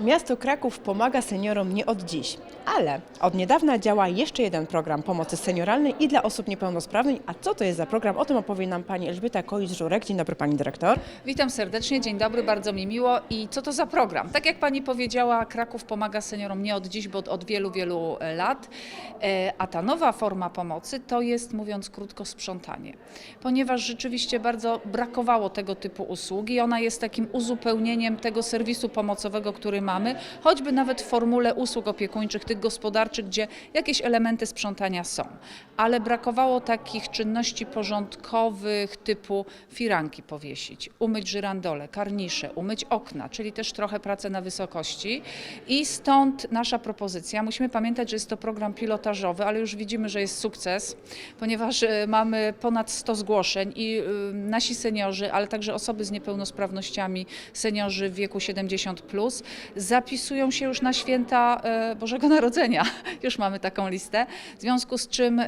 Miasto Kraków pomaga seniorom nie od dziś, ale od niedawna działa jeszcze jeden program pomocy senioralnej i dla osób niepełnosprawnych. A co to jest za program? O tym opowie nam pani Elżbieta Koisz-Żurek. Dzień dobry pani dyrektor. Witam serdecznie, dzień dobry, bardzo mi miło. I co to za program? Tak jak pani powiedziała, Kraków pomaga seniorom nie od dziś, bo od, od wielu, wielu e, lat. E, A ta nowa forma pomocy to jest, mówiąc krótko, sprzątanie. Ponieważ rzeczywiście bardzo brakowało tego typu usługi, ona jest takim uzupełnieniem tego serwisu pomocowego, który mamy, choćby nawet w formule usług opiekuńczych, tych gospodarczych, gdzie jakieś elementy sprzątania są. Ale brakowało takich czynności porządkowych typu firanki powiesić, umyć żyrandole, karnisze, umyć okna, czyli też trochę pracy na wysokości. I stąd nasza propozycja. Musimy pamiętać, że jest to program pilotażowy, ale już widzimy, że jest sukces, ponieważ e, mamy ponad 100 zgłoszeń i e, nasi seniorzy, ale także osoby z niepełnosprawnościami, seniorzy w wieku 70 plus, zapisują się już na święta e, Bożego Narodzenia. Już mamy taką listę. W związku z czym e,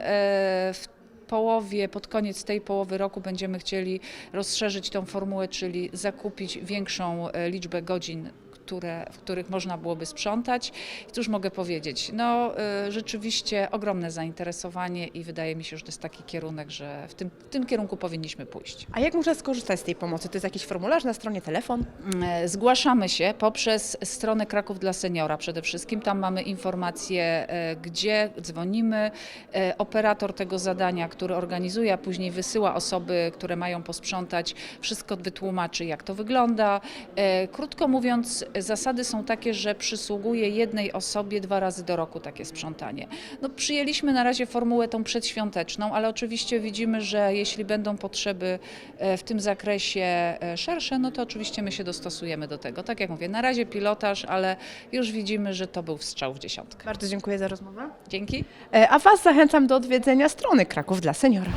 w połowie, pod koniec tej połowy roku będziemy chcieli rozszerzyć tą formułę, czyli zakupić większą e, liczbę godzin. Które, w których można byłoby sprzątać. I cóż mogę powiedzieć? No, e, rzeczywiście ogromne zainteresowanie i wydaje mi się, że to jest taki kierunek, że w tym, w tym kierunku powinniśmy pójść. A jak można skorzystać z tej pomocy? To jest jakiś formularz na stronie, telefon? E, Zgłaszamy się poprzez stronę Kraków dla Seniora przede wszystkim. Tam mamy informacje, e, gdzie dzwonimy. E, Operator tego zadania, który organizuje, a później wysyła osoby, które mają posprzątać, wszystko wytłumaczy, jak to wygląda. Krótko mówiąc, zasady są takie, że przysługuje jednej osobie dwa razy do roku takie sprzątanie. No, przyjęliśmy na razie formułę tą przedświąteczną, ale oczywiście widzimy, że jeśli będą potrzeby e, w tym zakresie e, szersze, no to oczywiście my się dostosujemy do tego. Tak jak mówię, na razie pilotaż, ale już widzimy, że to był strzał w dziesiątkę. Bardzo dziękuję za rozmowę. Dzięki. E, A Was zachęcam do odwiedzenia strony Kraków dla Seniora.